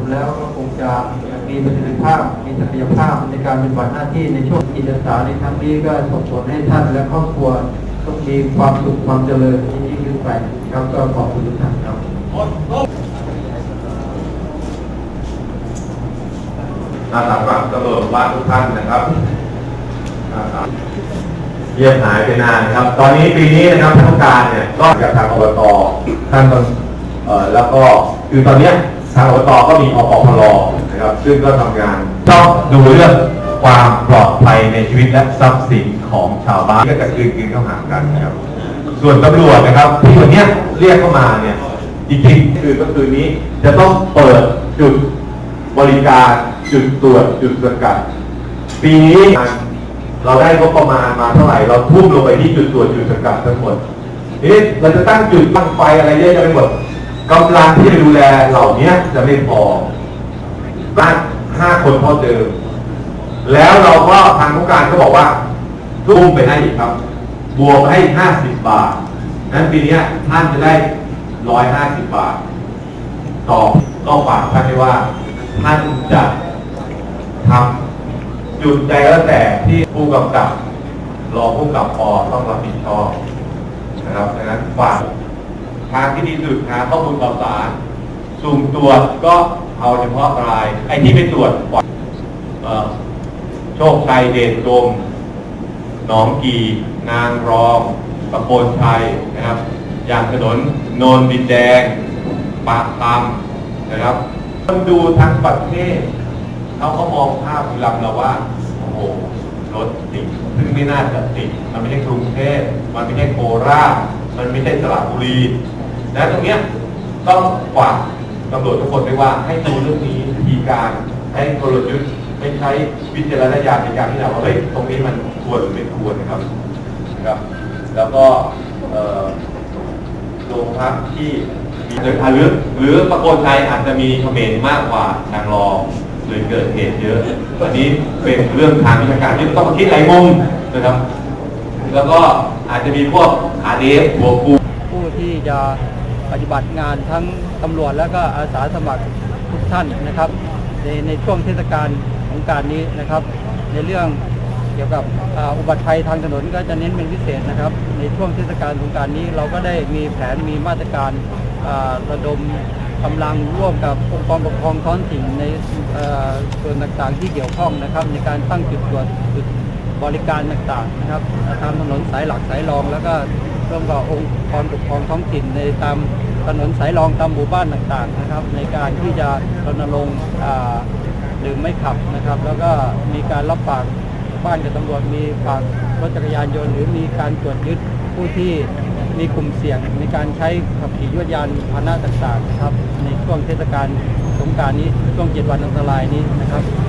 ปแล้วก็คงจะมีประสิทธิภาพ มีศักยภาพในการปฏิบัติหน้าที่ในช่วงกิจสาในครั้งนี้ก็ส่งผลให้ท่านและครอบครัวต้องมีความสุขความเจริญยิ่งยิ่งขึ้นไปครับก็ขอบคุณทุกท่านครับอาสาสมัครตำรวจบ้านทุกท่านนะครับเยียมหายไปนานครับ ตอนนี้ปีนี้นะครับผู้การเนี่ยก็กับทางอบตท่านต้องแล้วก็คือตอนเนี้ย ทางอบตก็มีอปพลนะครับ ซึ่งก็ทำงานต้องดูเรื่องความปลอดภัยในชีวิตและทรัพย์สินของชาวบ้านก็จะคืนคืนเข้าหากันนะครับ ส่วนตำรวจนะครับที่วันนี้เรียกเข้ามาเนี่ยจริงๆคือก็คือนี้จะต้องเปิดจุดบริการจุดตรวจจุดสกัดปีนี้เราได้งบประมาณมาเท่าไหร่เราทุ่มลงไปที่จุดตรวจจุดสกัดทั้งหมดนี้เราจะตั้งจุดตั้งไฟอะไรเยอะแยะไปหมด กำลังที่จะดูแลเหล่านี้จะไม่พอบ้านห้าคนเท่าเดิม แล้วเราก็ทางผู้การก็บอกว่า ทุ่มไปให้อีกครับ บวกให้ห้าสิบบาท นั้นปีนี้ท่านจะได้ร้อยห้าสิบบาท ต่อก็ฝากท่านไว้ว่า ท่านจะทำจุดใดก็แล้วแต่ที่ผู้กำกับรองผู้กำกับปอต้องรับผิดชอบนะครับดังนั้นฝาก ทางที่ดีสุดหาข้อมูลข่าวสารสุ่มตรวจก็เอาเฉพาะราย ไอ้ที่ไปตรวจปลอยเอ่อโชคชัยเดชกรมหนองกี นางรองตะโพนชัยนะครับ อย่างถนนโนนดินแดง ปากคำนะครับคนดูทั้งประเทศเขาก็มองภาพบุรีรัมย์เราว่า โอ้โหรถติด ซึ่งไม่น่าจะติด มันไม่ใช่กรุงเทพมันไม่ใช่โคราช มันไม่ใช่สระบุรี นะตรงเนี้ยต้องฝากตำรวจทุกคนด้วยว่าให้ดูเรื่องนี้วิธีการให้กลยุทธ์ไม่ใช้วิจารณญาณในการที่เราว่าเฮ้ยตรงนี้มันควรหรือไม่ควรนะครับนะครับ แล้วก็โรงพักที่มีหรือหรือหรือประโคนชัยอาจจะมีเขมรมากกว่านางรองเลยเกิดเหตุเยอะอันนี้เป็นเรื่องทางวิชาการที่ต้องมาคิดหลายมุมนะครับ แล้วก็อาจจะมีพวกอาเดฟบวกูผู้ที่จะ ปฏิบัติงานทั้งตำรวจแล้วก็อาสาสมัครทุกท่านนะครับ ในในช่วงเทศกาลของการนี้นะครับ ในเรื่องเกี่ยวกับอุบัติภัยทางถนนก็จะเน้นเป็นพิเศษนะครับ ในช่วงเทศกาลสงการนี้เราก็ได้มีแผนมีมาตรการระดมกำลังร่วมกับองค์กรปกครองท้องถิ่นในส่วนต่างๆที่เกี่ยวข้องนะครับ ในการตั้งจุดตรวจจุด บริการต่างๆนะครับตามถนนสายหลักสายรอง แล้วก็ร่วมกับองค์กรปกครองท้องถิ่นในตามถนนสายรองตามหมู่บ้านต่างๆนะครับ ในการที่จะรณรงค์อ่าดื่มไม่ขับนะครับ แล้วก็มีการรับปากบ้านกับตำรวจมีฝากรถจักรยานยนต์หรือมีการตรวจยึดผู้ที่มีกลุ่มเสี่ยงในการใช้ขับขี่ยวดยานพาหนะต่างๆนะครับ ในช่วงเทศกาลสงการนี้ช่วงเจ็ดวันอันตรายนี้นะครับ